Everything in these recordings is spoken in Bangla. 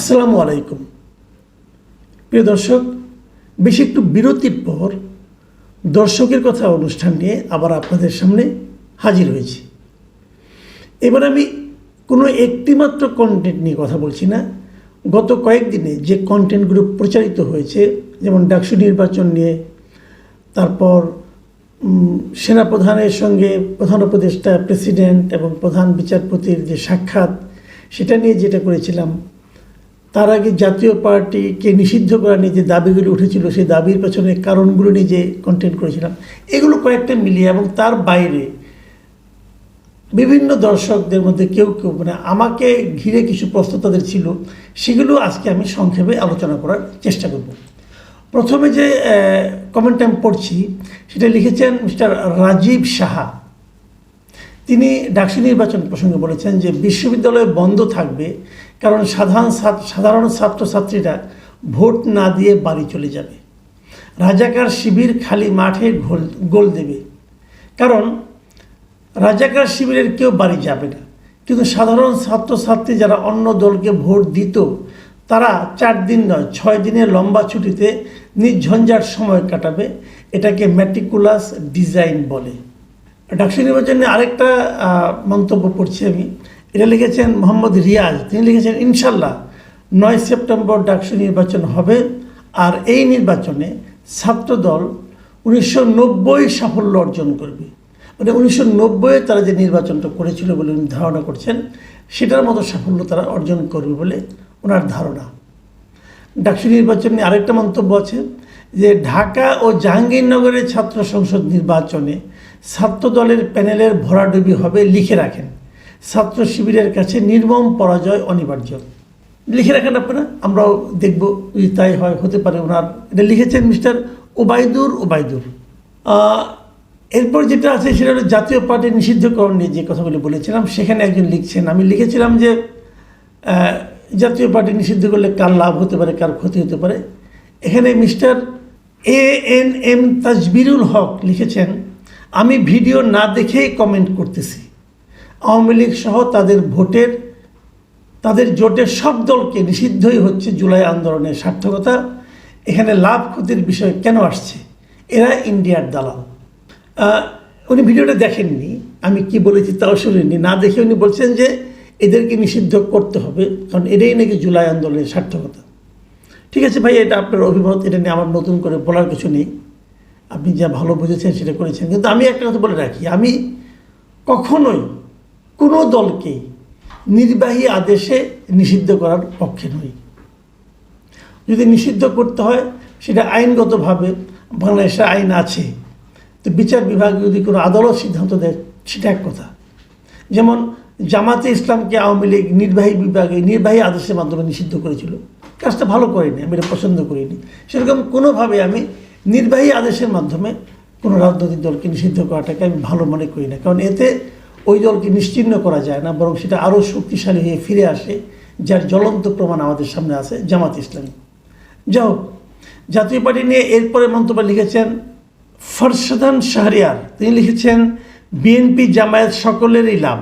আসসালামু আলাইকুম। প্রিয় দর্শক, বেশ একটু বিরতির পর দর্শকের কথা অনুষ্ঠান নিয়ে আবার আপনাদের সামনে হাজির হয়েছি। এবার আমি কোনো একটিমাত্র কন্টেন্ট নিয়ে কথা বলছি না। গত কয়েকদিনে যে কন্টেন্টগুলো প্রচারিত হয়েছে, যেমন ডাকসু নির্বাচন নিয়ে, তারপর সেনাপ্রধানের সঙ্গে প্রধান উপদেষ্টা, প্রেসিডেন্ট এবং প্রধান বিচারপতির যে সাক্ষাৎ, সেটা নিয়ে যেটা করেছিলাম তার আগে জাতীয় পার্টিকে নিষিদ্ধ করা নিয়ে যে দাবিগুলো উঠেছিল, সেই দাবির পেছনে কারণগুলো নিয়ে যে কন্টেন্ট করেছিলাম, এগুলো কয়েকটা মিলিয়ে এবং তার বাইরে বিভিন্ন দর্শকদের মধ্যে কেউ কেউ মানে আমাকে ঘিরে কিছু প্রশ্ন তাদের ছিল, সেগুলো আজকে আমি সংক্ষেপে আলোচনা করার চেষ্টা করব। প্রথমে যে কমেন্ট আমি পড়ছি, সেটা লিখেছেন মিস্টার রাজীব সাহা। তিনি ডাকসু নির্বাচন প্রসঙ্গে বলেছেন যে বিশ্ববিদ্যালয় বন্ধ থাকবে কারণ সাধারণ সাধারণ ছাত্রছাত্রীরা ভোট না দিয়ে বাড়ি চলে যাবে। রাজাকার শিবির খালি মাঠে গোল গোল দেবে। কারণ রাজাকার শিবিরের কেউ বাড়ি যাবে না। কিন্তু সাধারণ ছাত্রছাত্রী যারা অন্য দলকে ভোট দিত, তারা চার দিন নয়, ছয় দিনের লম্বা ছুটিতে নির্ঝঞ্ঝাট সময় কাটাবে। এটাকে ম্যাটিকুলাস ডিজাইন বলে। ডাকসু নির্বাচনে আরেকটা মন্তব্য পড়ছি আমি। এটা লিখেছেন মোহাম্মদ রিয়াজ। তিনি লিখেছেন, ইনশাল্লাহ, নয় সেপ্টেম্বর ডাকসু নির্বাচন হবে আর এই নির্বাচনে ছাত্রদল উনিশশো নব্বই সাফল্য অর্জন করবে। মানে উনিশশো নব্বইয়ে তারা যে নির্বাচনটা করেছিল বলে উনি ধারণা করছেন, সেটার মতো সাফল্য তারা অর্জন করবে বলে ওনার ধারণা। ডাকসু নির্বাচন নিয়ে আরেকটা মন্তব্য আছে যে, ঢাকা ও জাহাঙ্গীরনগরের ছাত্র সংসদ নির্বাচনে ছাত্র দলের প্যানেলের ভরাডুবি হবে লিখে রাখেন। ছাত্র শিবিরের কাছে নির্মম পরাজয় অনিবার্য। লিখে রাখেন আপনারা, আমরাও দেখব তাই হয়, হতে পারে ওনার। এটা লিখেছেন মিস্টার ওবায়দুর ওবায়দুর। এরপর যেটা আছে সেটা হলো জাতীয় পার্টি নিষিদ্ধকরণ নিয়ে যে কথাগুলি বলেছিলাম, সেখানে একজন লিখছেন, আমি লিখেছিলাম যে জাতীয় পার্টি নিষিদ্ধ করলে কার লাভ হতে পারে, কার ক্ষতি হতে পারে? এখানে Mister A N M Tajbirul Haque লিখেছেন আমি ভিডিও না দেখেই কমেন্ট করতেছি। আওয়ামী লীগ সহ তাদের ভোটের, তাদের জোটের সব দলকে নিষিদ্ধই হচ্ছে জুলাই আন্দোলনের সার্থকতা। এখানে লাভ ক্ষতির বিষয় কেন আসছে? এরা ইন্ডিয়ার দালাল। উনি ভিডিওটা দেখেননি, আমি কি বলেছি তাও শুনেননি না দেখে উনি বলছেন যে এদেরকে নিষিদ্ধ করতে হবে, কারণ এটাই নাকি জুলাই আন্দোলনের সার্থকতা। ঠিক আছে ভাই, এটা আপনার অভিমত, এটা নিয়ে আমার নতুন করে বলার কিছু নেই। আপনি যা ভালো বুঝেছেন সেটা করেছেন। কিন্তু আমি একটা কথা বলে রাখি, আমি কখনোই কোনো দলকে নির্বাহী আদেশে নিষিদ্ধ করার পক্ষে নই। যদি নিষিদ্ধ করতে হয়, সেটা আইনগতভাবে বাংলাদেশের আইন আছে। তো বিচার বিভাগ যদি কোনো আদালত সিদ্ধান্ত দেয়, সেটা এক কথা। যেমন জামাতে ইসলামকে আওয়ামী লীগ নির্বাহী বিভাগে নির্বাহী আদেশের মাধ্যমে নিষিদ্ধ করেছিল। কাজটা ভালো করিনি, আমি এটা পছন্দ করিনি। সেরকম কোনোভাবে আমি নির্বাহী আদেশের মাধ্যমে কোনো রাজনৈতিক দলকে নিষিদ্ধ করাটাকে আমি ভালো মনে করি না। কারণ এতে ওই দলকে নিশ্চিহ্ন করা যায় না, বরং সেটা আরও শক্তিশালী হয়ে ফিরে আসে, যার জ্বলন্ত প্রমাণ আমাদের সামনে আছে জামাত ইসলামী। যাই হোক, জাতীয় পার্টি নিয়ে এরপরে মন্তব্য লিখেছেন ফরসাদান শাহরিয়ার। তিনি লিখেছেন, বিএনপি জামায়াত সকলেরই লাভ।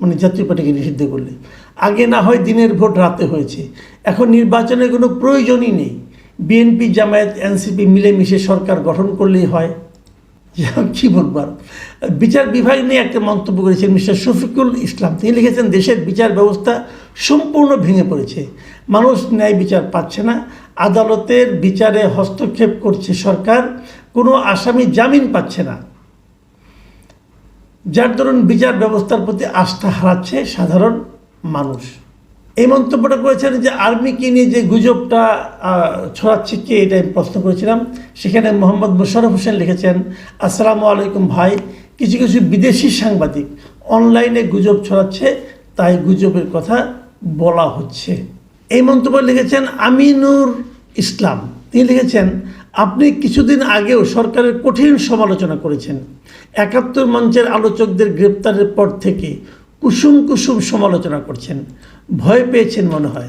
মানে জাতীয় পার্টিকে নিষিদ্ধ করলে। আগে না হয় দিনের ভোট রাতে হয়েছে। এখন নির্বাচনের কোনো প্রয়োজনই নেই। বিএনপি, জামায়াত, এনসিপি মিলেমিশে সরকার গঠন করলেই হয়। কি বলব বিচার বিভাগ নিয়ে একটা মন্তব্য করেছেন মিস্টার শফিকুল ইসলাম। তিনি লিখেছেন, দেশের বিচার ব্যবস্থা সম্পূর্ণ ভেঙে পড়েছে। মানুষ ন্যায় বিচার পাচ্ছে না। আদালতের বিচারে হস্তক্ষেপ করছে সরকার। কোনো আসামি জামিন পাচ্ছে না। যার দরুন বিচার ব্যবস্থার প্রতি আস্থা হারাচ্ছে সাধারণ মানুষ। এই মন্তব্যটা করেছেন যে আর্মিকে নিয়ে যে গুজবটা ছড়াচ্ছে কে, এটা আমি প্রশ্ন করেছিলাম। সেখানে মোহাম্মদ মোশারফ হোসেন লিখেছেন, আসসালামু আলাইকুম ভাই, কিছু কিছু বিদেশি সাংবাদিক অনলাইনে গুজব ছড়াচ্ছে, তাই গুজবের কথা বলা হচ্ছে। এই মন্তব্য লিখেছেন, আমিনুর ইসলাম। তিনি লিখেছেন, আপনি কিছুদিন আগেও সরকারের কঠিন সমালোচনা করেছেন। একাত্তর মঞ্চের আলোচকদের গ্রেপ্তারের পর থেকে কুসুম কুসুম সমালোচনা করছেন। ভয় পেয়েছেন মনে হয়।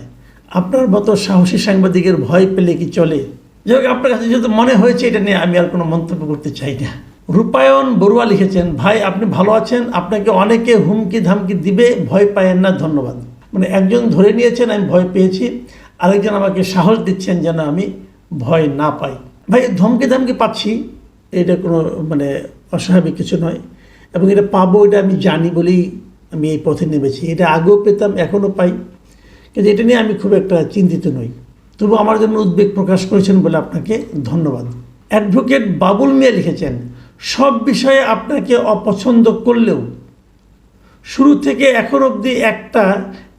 আপনার মতো সাহসী সাংবাদিকের ভয় পেলে কি চলে? যাই হোক, আপনার কাছে যেহেতু মনে হয়েছে, এটা নিয়ে আমি আর কোনো মন্তব্য করতে চাই না। রূপায়ণ বড়ুয়া লিখেছেন, ভাই, আপনি ভালো আছেন, আপনাকে অনেকে হুমকি ধামকি দিবে, ভয় পায়েন না, ধন্যবাদ। মানে একজন ধরে নিয়েছেন, আমি ভয় পেয়েছি। আরেকজন আমাকে সাহস দিচ্ছেন যেন আমি ভয় না পাই। ভাই, ধমকি ধমকে পাচ্ছি, এটা কোনো মানে অস্বাভাবিক কিছু নয়। এবং এটা পাবো, এটা আমি জানি বলেই আমি এই পথে নেমেছি। এটা আগেও পেতাম, এখনও পাই। কিন্তু এটা নিয়ে আমি খুব একটা চিন্তিত নই। তবু আমার জন্য উদ্বেগ প্রকাশ করেছেন বলে আপনাকে ধন্যবাদ। অ্যাডভোকেট বাবুল মিয়া লিখেছেন, সব বিষয়ে আপনাকে অপছন্দ করলেও শুরু থেকে এখন অবধি একটা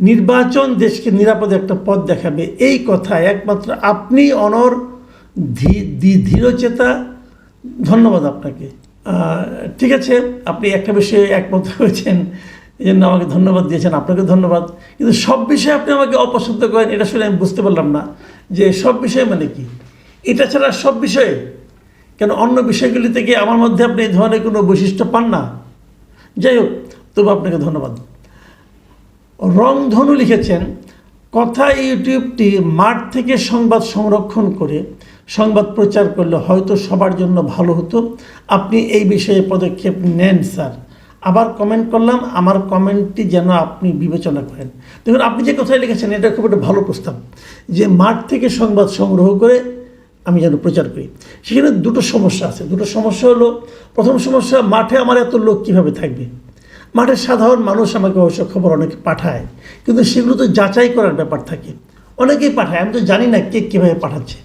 নির্বাচন দেশকে নিরাপদে একটা পথ দেখাবে। এই কথা একমাত্র আপনি, অনর ধীরচেতা, ধন্যবাদ আপনাকে। ঠিক আছে, আপনি একটা বিষয়ে একমত হয়েছেন। এই জন্য আমাকে ধন্যবাদ দিয়েছেন, আপনাকে ধন্যবাদ। কিন্তু সব বিষয়ে আপনি আমাকে অপছন্দ করেন, এটা শুনে আমি বুঝতে পারলাম না যে সব বিষয়ে মানে কি? এটা ছাড়া সব বিষয়ে? কেন অন্য বিষয়গুলি থেকে আমার মধ্যে আপনি এই ধরনের কোনো বৈশিষ্ট্য পান না? যাই হোক, তবু আপনাকে ধন্যবাদ। রংধনু লিখেছেন, কথা ইউটিউবটি মাঠ থেকে সংবাদ সংরক্ষণ করে সংবাদ প্রচার করলে হয়তো সবার জন্য ভালো হতো। আপনি এই বিষয়ে পদক্ষেপ নেন, স্যার। আবার কমেন্ট করলাম, আমার কমেন্টটি যেন আপনি বিবেচনা করেন। দেখুন, আপনি যে কথায় লিখেছেন, এটা খুব একটা ভালো প্রস্তাব যে মাঠ থেকে সংবাদ সংগ্রহ করে আমি যেন প্রচার করি। সেখানে দুটো সমস্যা আছে। দুটো সমস্যা হলো, প্রথম সমস্যা, মাঠে আমার এত লোক কীভাবে থাকবে? মাঠে সাধারণ মানুষ আমাকে অবশ্য খবর অনেকে পাঠায়, কিন্তু সেগুলো তো যাচাই করার ব্যাপার থাকে। অনেকেই পাঠায়, আমি তো জানি না কে কীভাবে পাঠাচ্ছে।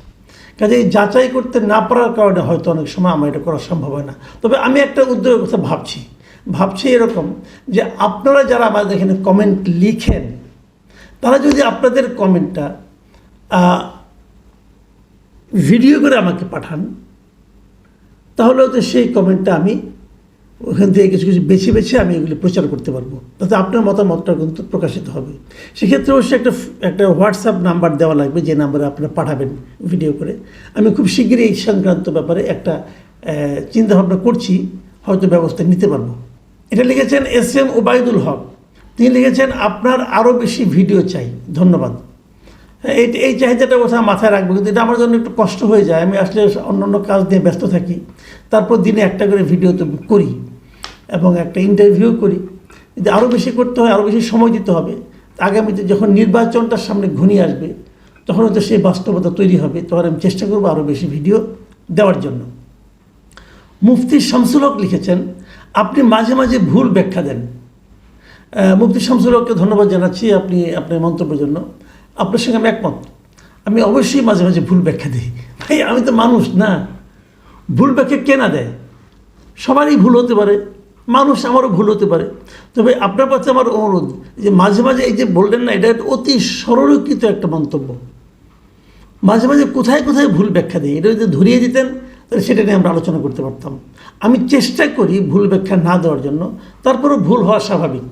কাজে যাচাই করতে না পারার কারণে হয়তো অনেক সময় আমার এটা করা সম্ভব হয় না। তবে আমি একটা উদ্যোগের কথা ভাবছি। ভাবছি এরকম যে আপনারা যারা আমাদের এখানে কমেন্ট লিখেন, তারা যদি আপনাদের কমেন্টটা ভিডিও করে আমাকে পাঠান, তাহলে হয়তো সেই কমেন্টটা আমি ওখান থেকে কিছু কিছু বেছে বেছে আমি এগুলি প্রচার করতে পারব। তাতে আপনার মতামতটা কিন্তু প্রকাশিত হবে। সেক্ষেত্রে অবশ্যই একটা একটা হোয়াটসঅ্যাপ নাম্বার দেওয়া লাগবে, যে নাম্বারে আপনারা পাঠাবেন ভিডিও করে। আমি খুব শীঘ্রই এই সংক্রান্ত ব্যাপারে একটা চিন্তাভাবনা করছি, হয়তো ব্যবস্থা নিতে পারব। এটা লিখেছেন এস এম ওবায়দুল হক। তিনি লিখেছেন, আপনার আরও বেশি ভিডিও চাই। ধন্যবাদ। এই এই চাহিদাটা কথা মাথায় রাখব, কিন্তু এটা আমার জন্য একটু কষ্ট হয়ে যায়। আমি আসলে অন্য অন্য কাজ নিয়ে ব্যস্ত থাকি। তারপর দিনে একটা করে ভিডিও তো করি এবং একটা ইন্টারভিউ করি। যদি আরও বেশি করতে হয় আরও বেশি সময় দিতে হবে। আগামীতে যখন নির্বাচনটার সামনে ঘনিয়ে আসবে, তখন হয়তো সেই বাস্তবতা তৈরি হবে। তখন আমি চেষ্টা করব আরও বেশি ভিডিও দেওয়ার জন্য। মুফতি শামসুল হক লিখেছেন আপনি মাঝে মাঝে ভুল ব্যাখ্যা দেন। মুফতি শামসুল হককে ধন্যবাদ জানাচ্ছি আপনি আপনার মন্তব্যের জন্য। আপনার সঙ্গে আমি একমত। আমি অবশ্যই মাঝে মাঝে ভুল ব্যাখ্যা দিই। ভাই, আমি তো মানুষ না। ভুল ব্যাখ্যা কে না দেয়? সবারই ভুল হতে পারে। মানুষ আমারও ভুল হতে পারে। তবে আপনার কাছে আমার অনুরোধ যে মাঝে মাঝে এই যে বললেন না, এটা অতি সরলীকৃত একটা মন্তব্য। মাঝে মাঝে কোথায় কোথায় ভুল ব্যাখ্যা দিই, এটা যদি ধরিয়ে দিতেন তাহলে সেটা নিয়ে আমরা আলোচনা করতে পারতাম। আমি চেষ্টা করি ভুল ব্যাখ্যা না দেওয়ার জন্য, তারপরেও ভুল হওয়া স্বাভাবিক।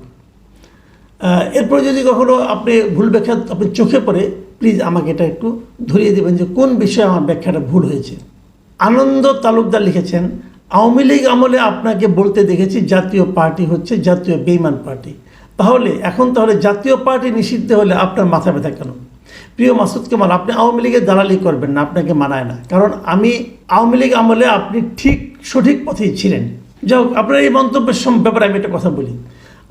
এরপরে যদি কখনো আপনি ভুল ব্যাখ্যা আপনি চোখে পড়ে প্লিজ আমাকে এটা একটু ধরিয়ে দেবেন যে কোন বিষয়ে আমার ব্যাখ্যাটা ভুল হয়েছে। আনন্দ তালুকদার লিখেছেন, আওয়ামী লীগ আমলে আপনাকে বলতে দেখেছি জাতীয় পার্টি হচ্ছে জাতীয় বেইমান পার্টি। তাহলে, এখন তাহলে জাতীয় পার্টি নিষিদ্ধ হলে আপনার মাথা ব্যথা কেন? প্রিয় মাসুদ কামাল আপনি আওয়ামী লীগের দালালি করবেন না, আপনাকে মানায় না। কারণ আমি আওয়ামী লীগ আমলে আপনি ঠিক সঠিক পথেই ছিলেন। যাই হোক, আপনার এই মন্তব্যের ব্যাপারে আমি একটা কথা বলি।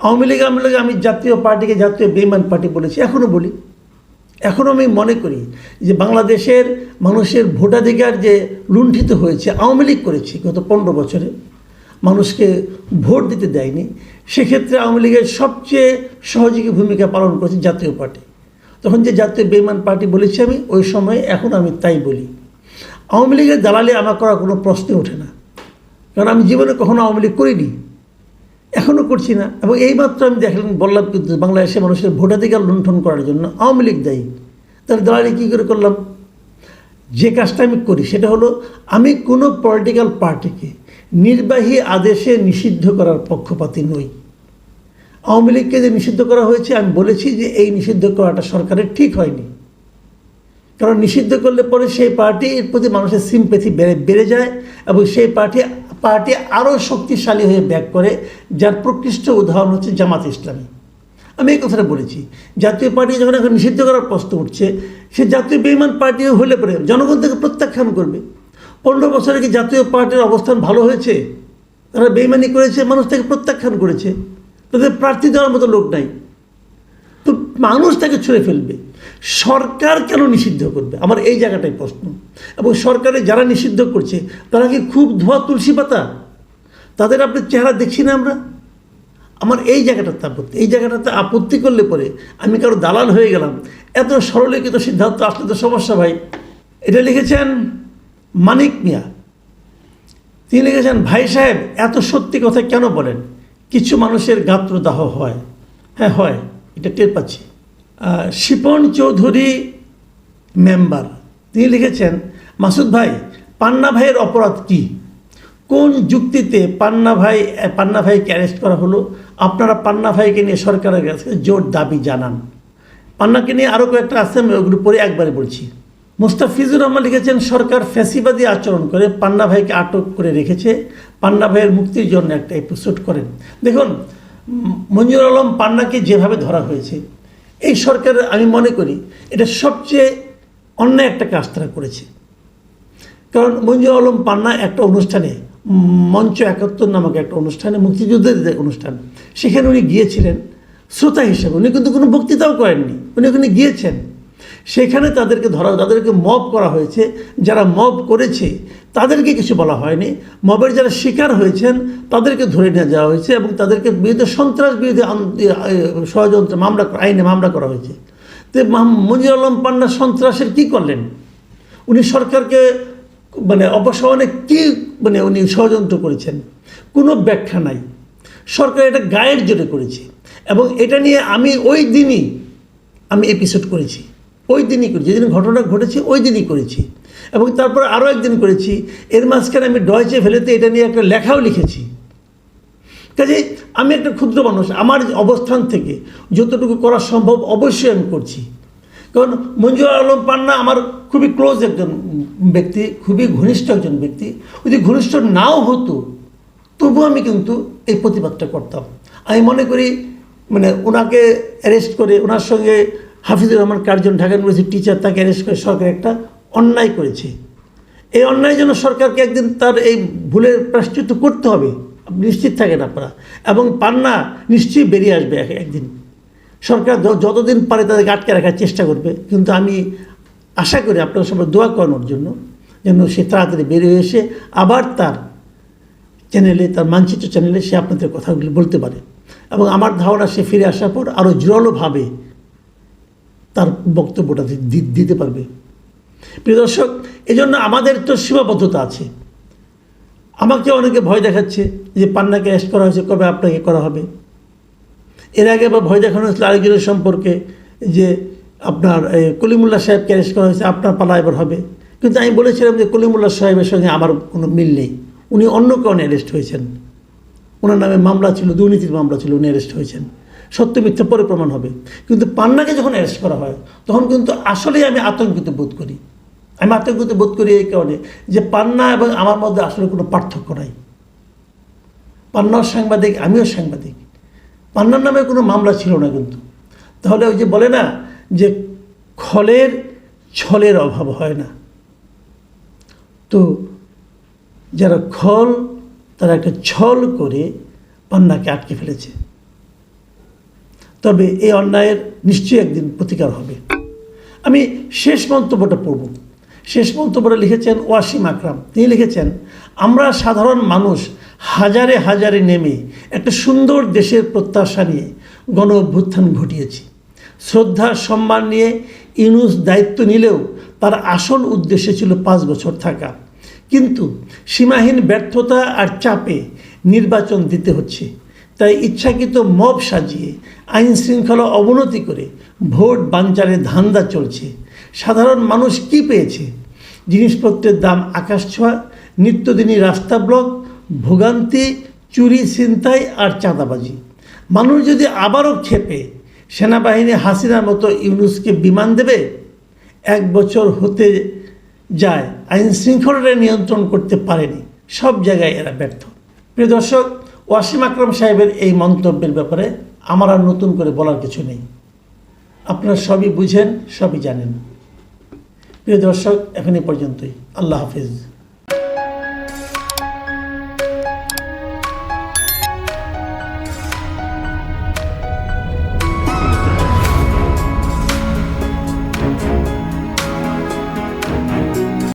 আওয়ামী লীগ আমলে আমি জাতীয় পার্টিকে জাতীয় বেইমান পার্টি বলেছি এখনও বলি। এখনও আমি মনে করি যে বাংলাদেশের মানুষের ভোটাধিকার যে লুণ্ঠিত হয়েছে, আওয়ামী লীগ করেছে গত পনেরো বছরে, মানুষকে ভোট দিতে দেয়নি। সেক্ষেত্রে আওয়ামী লীগের সবচেয়ে সহযোগী ভূমিকা পালন করেছে জাতীয় পার্টি। তখন যে জাতীয় বেইমান পার্টি বলেছি আমি, ওই সময় এখন আমি তাই বলি। আওয়ামী লীগের দালালি আমার করার কোনো প্রশ্নই ওঠে না। কারণ আমি জীবনে কখনো আওয়ামী লীগ করিনি এখনও করছি না। এবং এইমাত্র আমি দেখলাম বললাম কিন্তু বাংলাদেশে মানুষের ভোটাধিকার লুণ্ঠন করার জন্য আওয়ামী লীগ দায়ী। তাহলে দালালি কী করে করলাম? যে কাজটা আমি করি সেটা হলো, আমি কোনো পলিটিক্যাল পার্টিকে নির্বাহী আদেশে নিষিদ্ধ করার পক্ষপাতী নই। আওয়ামী লীগকে যে নিষিদ্ধ করা হয়েছে, আমি বলেছি যে এই নিষিদ্ধ করাটা সরকারের ঠিক হয়নি। কারণ নিষিদ্ধ করলে পরে সেই পার্টির প্রতি মানুষের সিম্পেথি বেড়ে বেড়ে যায় এবং সেই পার্টি পার্টি আরও শক্তিশালী হয়ে ব্যাক করে, যার প্রকৃষ্ট উদাহরণ হচ্ছে জামাত ইসলামী। আমি এই কথাটা বলেছি, জাতীয় পার্টি যখন এখন নিষিদ্ধ করার প্রশ্ন উঠছে, সে জাতীয় বেইমান পার্টি হলে পরে জনগণ থেকে প্রত্যাখ্যান করবে। পনেরো বছরে কি জাতীয় পার্টির অবস্থান ভালো হয়েছে? তারা বেইমানি করেছে, মানুষ থেকে প্রত্যাখ্যান করেছে। তাদের প্রার্থী দেওয়ার মতো লোক নাই। তো মানুষ তাকে ছুঁড়ে ফেলবে। সরকার কেন নিষিদ্ধ করবে? আমার এই জায়গাটাই প্রশ্ন। এবং সরকারে যারা নিষিদ্ধ করছে, তারা কি খুব ধোয়া তুলসী পাতা? তাদের আপনার চেহারা দেখছি না আমরা? আমার এই জায়গাটাতে আপত্তি। এই জায়গাটাতে আপত্তি করলে পরে আমি কারও দালাল হয়ে গেলাম। এত সরলীকৃত সিদ্ধান্ত আসলে তো সমস্যা ভাই। এটা লিখেছেন মানিক মিয়া। তিনি লিখেছেন, ভাই সাহেব, এত সত্যি কথা কেন বলেন? কিছু মানুষের গাত্রদাহ হয়। হ্যাঁ হয়। এটা টের পাচ্ছি। শিপন চৌধুরী মেম্বার। তিনি লিখেছেন, মাসুদ ভাই, পান্না ভাইয়ের অপরাধ কি? কোন যুক্তিতে পান্না ভাই পান্না ভাইকে অ্যারেস্ট করা হলো? আপনারা পান্না ভাইকে নিয়ে সরকারের কাছে জোর দাবি জানান। পান্নাকে নিয়ে আরও কয়েকটা আছে, আমি ওগুলো পরে একবারে বলছি। মুস্তাফিজুর রহমান লিখেছেন, সরকার ফ্যাসিবাদী আচরণ করে পান্না ভাইকে আটক করে রেখেছে। পান্না ভাইয়ের মুক্তির জন্য একটা এপিসোড করেন। দেখুন, মঞ্জুর আলম পান্নাকে যেভাবে ধরা হয়েছে, এই সরকার, আমি মনে করি, এটা সবচেয়ে অন্যায় একটা কাজ তারা করেছে। কারণ মঞ্জুর আলম পান্না একটা অনুষ্ঠানে, মঞ্চ একাত্তর নামক একটা অনুষ্ঠানে মুক্তিযুদ্ধের অনুষ্ঠান, সেখানে উনি গিয়েছিলেন। শ্রোতা হিসেবে, উনি কিন্তু কোনো বক্তৃতাও করেননি, উনি ওখানে গিয়েছেন। সেখানে তাদেরকে ধরা তাদেরকে মব করা হয়েছে। যারা মব করেছে তাদেরকে কিছু বলা হয়নি। মবের যারা শিকার হয়েছেন তাদেরকে ধরে নিয়ে যাওয়া হয়েছে এবং তাদেরকে বিরুদ্ধে সন্ত্রাস এ, ষড়যন্ত্র মামলা আইনে মামলা করা হয়েছে। তো মঞ্জুর আলম পান্না সন্ত্রাসের কী করলেন? উনি সরকারকে মানে অপসারণে কি মানে উনি ষড়যন্ত্র করেছেন? কোনো ব্যাখ্যা নাই। সরকার এটা গায়ের জোরে করেছে। এবং এটা নিয়ে আমি ওই দিনই আমি এপিসোড করেছি। ওই দিনই করেছি, যেদিন ঘটনা ঘটেছে ওই দিনই করেছি। এবং তারপর আরও একদিন করেছি, এর মাঝখানে আমি ডয়চে ফেলেতে এটা নিয়ে একটা লেখাও লিখেছি। কাজে আমি একটা ক্ষুদ্র মানুষ, আমার অবস্থান থেকে যতটুকু করা সম্ভব অবশ্যই আমি করছি। কারণ মঞ্জুর আলম পান্না আমার খুবই ক্লোজ একজন ব্যক্তি, খুবই ঘনিষ্ঠ একজন ব্যক্তি। যদি ঘনিষ্ঠ নাও হতো, তবু আমি কিন্তু এই প্রতিবাদটা করতাম। আমি মনে করি মানে ওনাকে অ্যারেস্ট করে, ওনার সঙ্গে হাফিজুর রহমান কার্জন ঢাকা ইউনিভার্সিটির টিচার তাকে অ্যারেস্ট করে সরকার একটা অন্যায় করেছে। এই অন্যায় জন্য সরকারকে একদিন তার এই ভুলের প্রাশ্চিত্য করতে হবে। নিশ্চিত থাকেন আপনারা। এবং পান্না নিশ্চয়ই বেরিয়ে আসবে এক- একদিন। সরকার যতদিন পারে তাদেরকে আটকে রাখার চেষ্টা করবে। কিন্তু আমি আশা করি আপনারা সবাই দোয়া করানোর জন্য, যেন সে তাড়াতাড়ি বেরিয়ে এসে আবার তার চ্যানেলে তার মানচিত্র চ্যানেলে সে আপনাদের কথাগুলি বলতে পারে। এবং আমার ধারণা, সে ফিরে আসার পর আরও জোরালোভাবে তার বক্তব্যটা দিতে পারবে। প্রিয় দর্শক এজন্য আমাদের তো সীমাবদ্ধতা আছে। আমাকে অনেকে ভয় দেখাচ্ছে যে পান্নাকে অ্যারেস্ট করা হয়েছে কবে আপনাকে করা হবে? এর আগে আবার ভয় দেখানো হয়েছিল আরেকজনের সম্পর্কে যে আপনার এ, কলিমুল্লাহ সাহেবকে অ্যারেস্ট করা হয়েছে আপনার পালা এবার হবে। কিন্তু আমি বলেছিলাম যে কলিমুল্লাহ সাহেবের সঙ্গে আমার কোনো মিল নেই। উনি অন্য কারণে অ্যারেস্ট হয়েছেন। ওনার নামে মামলা ছিল, দুর্নীতির মামলা ছিল, উনি অ্যারেস্ট হয়েছেন। সত্য মিথ্যা পরে প্রমাণ হবে। কিন্তু পান্নাকে যখন অ্যারেস্ট করা হয়, তখন কিন্তু আসলেই আমি আতঙ্কিত বোধ করি। আমি আতঙ্কিত বোধ করি এই কারণে যে পান্না এবং আমার মধ্যে আসলে কোনো পার্থক্য নাই। পান্নাও সাংবাদিক, আমিও সাংবাদিক। পান্নার নামে কোনো মামলা ছিল না কিন্তু। তাহলে ওই যে বলে না যে খলের ছলের অভাব হয় না। তো যারা খল তারা একটা ছল করে পান্নাকে আটকে ফেলেছে। তবে এই অন্যায়ের নিশ্চয়ই একদিন প্রতিকার হবে। আমি শেষ মন্তব্যটা পড়ব। শেষ মন্তব্যটা লিখেছেন ওয়াসিম আকরাম। তিনি লিখেছেন, আমরা সাধারণ মানুষ হাজারে হাজারে নেমে একটা সুন্দর দেশের প্রত্যাশা নিয়ে গণ অভ্যুত্থান ঘটিয়েছি। শ্রদ্ধা, সম্মান নিয়ে ইনুস দায়িত্ব নিলেও তার আসল উদ্দেশ্য ছিল পাঁচ বছর থাকা। কিন্তু সীমাহীন ব্যর্থতা আর চাপে নির্বাচন দিতে হচ্ছে। তাই ইচ্ছাকৃত মব সাজিয়ে আইন শৃঙ্খলা অবনতি করে ভোট বাঞ্চারের ধান্দা চলছে। সাধারণ মানুষ কি পেয়েছে? জিনিসপত্রের দাম আকাশ ছোঁয়া নিত্যদিনই রাস্তা ব্লক, ভোগান্তি, চুরি, ছিনতাই আর চাঁদাবাজি। মানুষ যদি আবারও ক্ষেপে, সেনাবাহিনী হাসিনার মতো ইউনুসকে বিমান দেবে? এক বছর হতে যায়। আইন শৃঙ্খলাটা নিয়ন্ত্রণ করতে পারেনি। সব জায়গায় এরা ব্যর্থ। প্রিয় দর্শক, ওয়াসিম আকরম সাহেবের এই মন্তব্যের ব্যাপারে আমার আর নতুন করে বলার কিছু নেই। আপনারা সবই বুঝেন, সবই জানেন। প্রিয় দর্শক এখন এ পর্যন্তই। আল্লাহ হাফিজ।